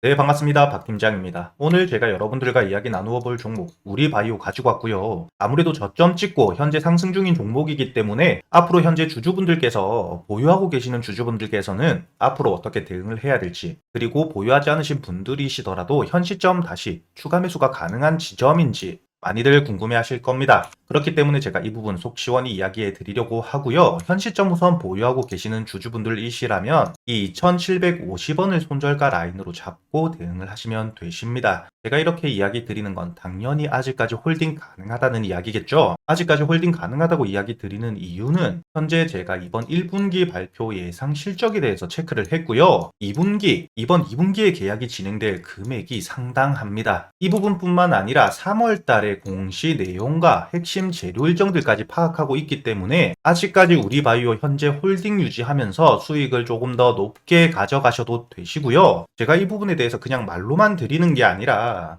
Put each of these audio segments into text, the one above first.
네, 반갑습니다. 박 팀장입니다. 오늘 제가 여러분들과 이야기 나누어 볼 종목, 우리 바이오 가지고 왔고요. 아무래도 저점 찍고 현재 상승 중인 종목이기 때문에 앞으로 현재 주주분들께서 보유하고 계시는 주주분들께서는 앞으로 어떻게 대응을 해야 될지, 그리고 보유하지 않으신 분들이시더라도 현 시점 다시 추가 매수가 가능한 지점인지 많이들 궁금해 하실 겁니다. 그렇기 때문에 제가 이 부분 속 시원히 이야기해 드리려고 하고요. 현 시점 우선 보유하고 계시는 주주분들이시라면 이 2750원을 손절가 라인으로 잡고 대응을 하시면 되십니다. 제가 이렇게 이야기 드리는 건 당연히 아직까지 홀딩 가능하다는 이야기겠죠. 아직까지 홀딩 가능하다고 이야기 드리는 이유는 현재 제가 이번 1분기 발표 예상 실적에 대해서 체크를 했고요. 2분기, 이번 2분기에 계약이 진행될 금액이 상당합니다. 이 부분뿐만 아니라 3월 달에 공시 내용과 핵심 재료 일정들까지 파악하고 있기 때문에 아직까지 우리 바이오 현재 홀딩 유지하면서 수익을 조금 더 높게 가져가셔도 되시고요. 제가 이 부분에 대해서 그냥 말로만 드리는 게 아니라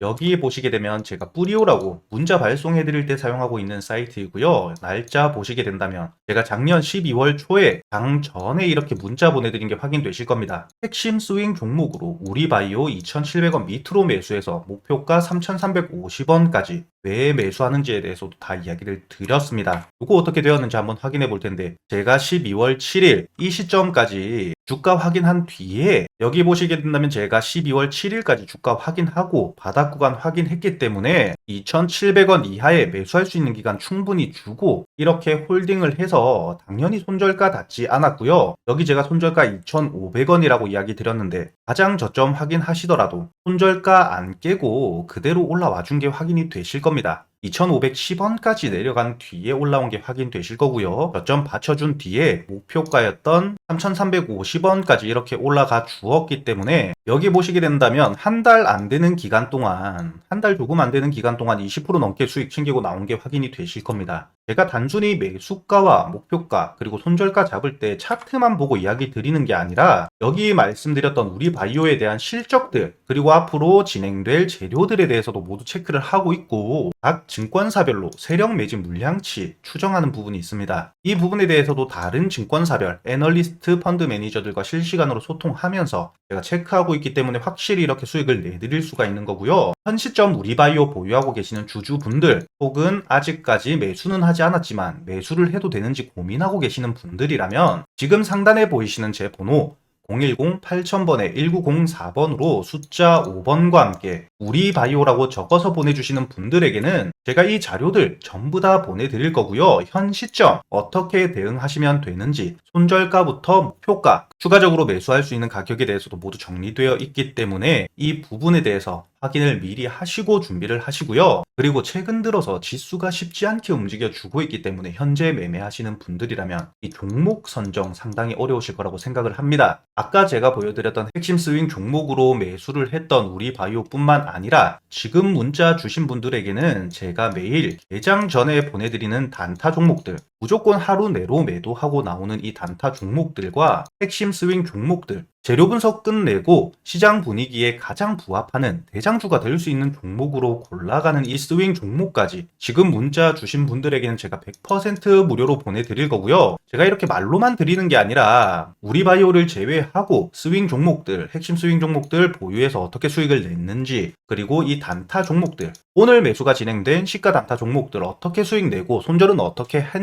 여기 보시게 되면 제가 뿌리오라고 문자 발송해 드릴 때 사용하고 있는 사이트이고요. 날짜 보시게 된다면 제가 작년 12월 초에 장 전에 이렇게 문자 보내드린 게 확인되실 겁니다. 핵심 스윙 종목으로 우리바이오 2,700원 밑으로 매수해서 목표가 3,350원까지 왜 매수하는지에 대해서도 다 이야기를 드렸습니다. 이거 어떻게 되었는지 한번 확인해 볼 텐데 제가 12월 7일 이 시점까지 주가 확인한 뒤에 여기 보시게 된다면 제가 12월 7일까지 주가 확인하고 바닥 구간 확인했기 때문에 2,700원 이하에 매수할 수 있는 기간 충분히 주고 이렇게 홀딩을 해서 당연히 손절가 닿지 않았고요. 여기 제가 손절가 2,500원이라고 이야기 드렸는데 가장 저점 확인하시더라도 손절가 안 깨고 그대로 올라와 준 게 확인이 되실 겁니다. 2,510원까지 내려간 뒤에 올라온 게 확인되실 거고요. 저점 받쳐준 뒤에 목표가였던 3,350원까지 이렇게 올라가 주었기 때문에 여기 보시게 된다면 한 달 안 되는 기간 동안 한 달 조금 안 되는 기간 동안 20% 넘게 수익 챙기고 나온 게 확인이 되실 겁니다. 제가 단순히 매수가와 목표가 그리고 손절가 잡을 때 차트만 보고 이야기 드리는 게 아니라 여기 말씀드렸던 우리 바이오에 대한 실적들 그리고 앞으로 진행될 재료들에 대해서도 모두 체크를 하고 있고 각 증권사별로 세력 매진 물량치 추정하는 부분이 있습니다. 이 부분에 대해서도 다른 증권사별 애널리스트 펀드 매니저들과 실시간으로 소통하면서 제가 체크하고 있기 때문에 확실히 이렇게 수익을 내드릴 수가 있는 거고요. 현 시점 우리 바이오 보유하고 계시는 주주분들 혹은 아직까지 매수는 하지 않았지만 매수를 해도 되는지 고민하고 계시는 분들이라면 지금 상단에 보이시는 제 번호 010-8000번에 1904번으로 숫자 5번과 함께 우리 바이오라고 적어서 보내주시는 분들에게는 제가 이 자료들 전부 다 보내드릴 거고요. 현 시점 어떻게 대응하시면 되는지 손절가부터 목표가 추가적으로 매수할 수 있는 가격에 대해서도 모두 정리되어 있기 때문에 이 부분에 대해서 확인을 미리 하시고 준비를 하시고요. 그리고 최근 들어서 지수가 쉽지 않게 움직여 주고 있기 때문에 현재 매매하시는 분들이라면 이 종목 선정 상당히 어려우실 거라고 생각을 합니다. 아까 제가 보여드렸던 핵심 스윙 종목으로 매수를 했던 우리 바이오뿐만 아니라 지금 문자 주신 분들에게는 제가 매일 개장 전에 보내드리는 단타 종목들 무조건 하루 내로 매도하고 나오는 이 단타 종목들과 핵심 스윙 종목들 재료 분석 끝내고 시장 분위기에 가장 부합하는 대장주가 될 수 있는 종목으로 골라가는 이 스윙 종목까지 지금 문자 주신 분들에게는 제가 100% 무료로 보내드릴 거고요. 제가 이렇게 말로만 드리는 게 아니라 우리 바이오를 제외하고 스윙 종목들, 핵심 스윙 종목들 보유해서 어떻게 수익을 냈는지 그리고 이 단타 종목들 오늘 매수가 진행된 시가 단타 종목들 어떻게 수익 내고 손절은 어떻게 했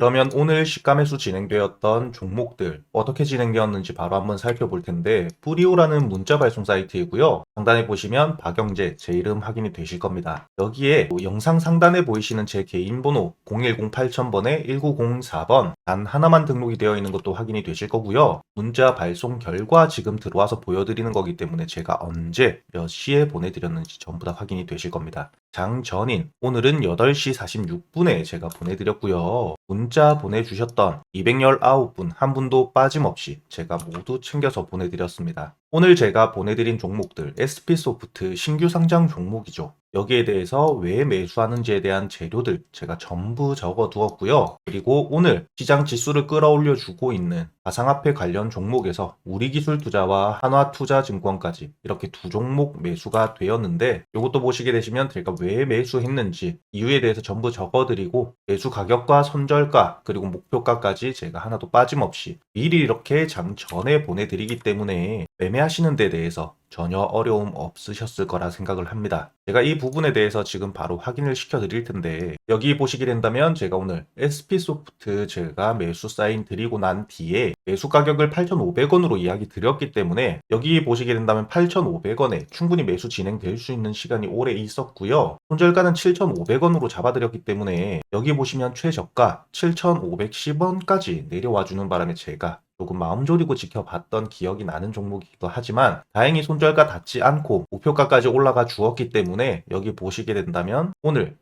그러면 오늘 시가 매수 진행되었던 종목들 어떻게 진행되었는지 바로 한번 살펴볼 텐데 뿌리오라는 문자 발송 사이트이고요. 상단에 보시면 박영재 제 이름 확인이 되실 겁니다. 여기에 영상 상단에 보이시는 제 개인 번호 0108000번에 1904번 단 하나만 등록이 되어 있는 것도 확인이 되실 거고요. 문자 발송 결과 지금 들어와서 보여드리는 거기 때문에 제가 언제 몇 시에 보내드렸는지 전부 다 확인이 되실 겁니다. 장전인 오늘은 8시 46분에 제가 보내드렸고요. 문자 보내주셨던 219분 한 분도 빠짐없이 제가 모두 챙겨서 보내드렸습니다. 오늘 제가 보내드린 종목들 SP소프트 신규 상장 종목이죠. 여기에 대해서 왜 매수하는지에 대한 재료들 제가 전부 적어 두었고요. 그리고 오늘 시장 지수를 끌어올려 주고 있는 가상화폐 관련 종목에서 우리기술투자와 한화투자증권까지 이렇게 두 종목 매수가 되었는데 이것도 보시게 되시면 제가 왜 매수했는지 이유에 대해서 전부 적어드리고 매수 가격과 손절가 그리고 목표가까지 제가 하나도 빠짐없이 미리 이렇게 장 전에 보내드리기 때문에 매매하시는 데 대해서 전혀 어려움 없으셨을 거라 생각을 합니다. 제가 이 부분에 대해서 지금 바로 확인을 시켜 드릴 텐데 여기 보시게 된다면 제가 오늘 SP소프트 제가 매수 사인 드리고 난 뒤에 매수 가격을 8,500원으로 이야기 드렸기 때문에 여기 보시게 된다면 8,500원에 충분히 매수 진행될 수 있는 시간이 오래 있었고요. 손절가는 7,500원으로 잡아드렸기 때문에 여기 보시면 최저가 7,510원까지 내려와 주는 바람에 제가 조금 마음 졸이고 지켜봤던 기억이 나는 종목이기도 하지만 다행히 손절가 닿지 않고 목표가까지 올라가 주었기 때문에 여기 보시게 된다면 오늘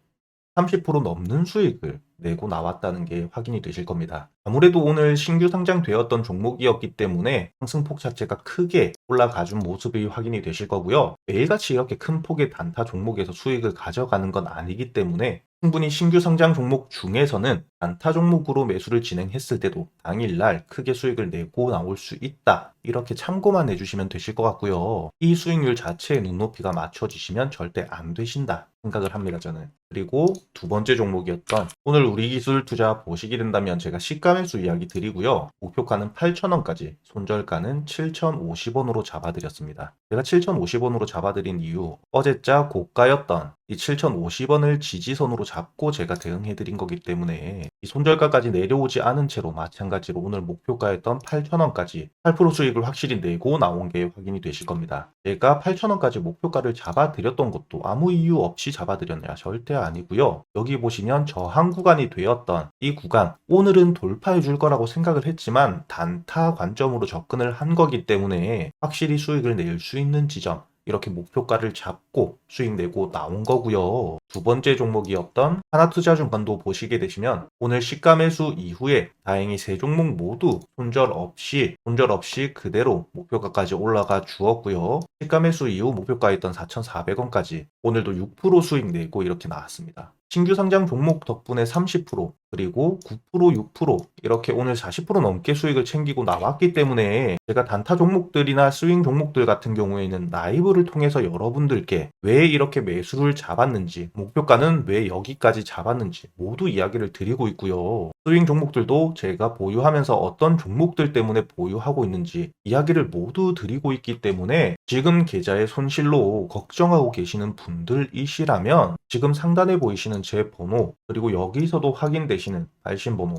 30% 넘는 수익을 내고 나왔다는 게 확인이 되실 겁니다. 아무래도 오늘 신규 상장되었던 종목이었기 때문에 상승폭 자체가 크게 올라가준 모습이 확인이 되실 거고요. 매일같이 이렇게 큰 폭의 단타 종목에서 수익을 가져가는 건 아니기 때문에 충분히 신규 상장 종목 중에서는 단타 종목으로 매수를 진행했을 때도 당일날 크게 수익을 내고 나올 수 있다. 이렇게 참고만 해주시면 되실 것 같고요. 이 수익률 자체에 눈높이가 맞춰지시면 절대 안 되신다 생각을 합니다, 저는. 그리고 두 번째 종목이었던 오늘 우리 기술 투자 보시게 된다면 제가 시가 매수 이야기 드리고요. 목표가는 8,000원까지, 손절가는 7,050원으로 잡아드렸습니다. 제가 7,050원으로 잡아드린 이유 어제자 고가였던 이 7,050원을 지지선으로 잡고 제가 대응해드린 거기 때문에 이 손절가까지 내려오지 않은 채로 마찬가지로 오늘 목표가였던 8,000원까지 8% 수익을 확실히 내고 나온 게 확인이 되실 겁니다. 제가 8,000원까지 목표가를 잡아드렸던 것도 아무 이유 없이 잡아드렸냐 절대 아니고요. 여기 보시면 저항 구간이 되었던 이 구간 오늘은 돌파해 줄 거라고 생각을 했지만 단타 관점으로 접근을 한 거기 때문에 확실히 수익을 낼 수 있는 지점 이렇게 목표가를 잡고 수익 내고 나온 거고요. 두 번째 종목이었던 하나투자증권도 보시게 되시면 오늘 시가 매수 이후에 다행히 세 종목 모두 손절 없이 손절 없이 그대로 목표가까지 올라가 주었고요. 시가 매수 이후 목표가였던 4,400원까지 오늘도 6% 수익 내고 이렇게 나왔습니다. 신규 상장 종목 덕분에 30% 그리고 9% 6% 이렇게 오늘 40% 넘게 수익을 챙기고 나왔기 때문에 제가 단타 종목들이나 스윙 종목들 같은 경우에는 라이브를 통해서 여러분들께 왜 이렇게 매수를 잡았는지 목표가는 왜 여기까지 잡았는지 모두 이야기를 드리고 있고요. 스윙 종목들도 제가 보유하면서 어떤 종목들 때문에 보유하고 있는지 이야기를 모두 드리고 있기 때문에 지금 계좌의 손실로 걱정하고 계시는 분들이시라면 지금 상단에 보이시는 제 번호 그리고 여기서도 확인되시는 발신 번호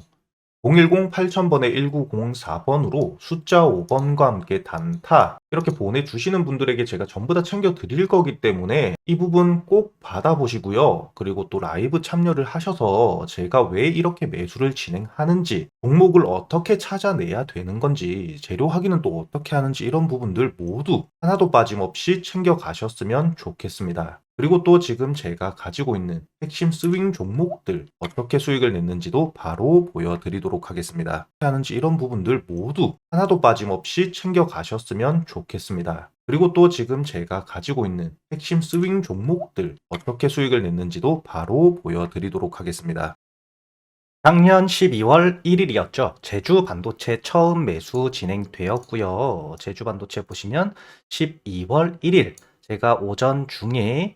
010-8000번에 1904번으로 숫자 5번과 함께 단타 이렇게 보내주시는 분들에게 제가 전부 다 챙겨 드릴 거기 때문에 이 부분 꼭 받아보시고요. 그리고 또 라이브 참여를 하셔서 제가 왜 이렇게 매수를 진행하는지 종목을 어떻게 찾아내야 되는 건지 재료 확인은 또 어떻게 하는지 이런 부분들 모두 하나도 빠짐없이 챙겨 가셨으면 좋겠습니다. 그리고 또 지금 제가 가지고 있는 핵심 스윙 종목들 어떻게 수익을 냈는지도 바로 보여드리도록 하겠습니다. 하는지 이런 부분들 모두 하나도 빠짐없이 챙겨 가셨으면 좋겠습니다. 그리고 또 지금 제가 가지고 있는 핵심 스윙 종목들 어떻게 수익을 냈는지도 바로 보여드리도록 하겠습니다. 작년 12월 1일이었죠. 제주 반도체 처음 매수 진행되었고요. 제주 반도체 보시면 12월 1일 제가 오전 중에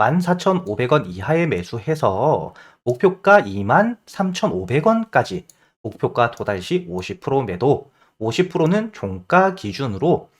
14,500원 이하에 매수해서 목표가 23,500원까지 목표가 도달 시 50% 매도 50%는 종가 기준으로 아,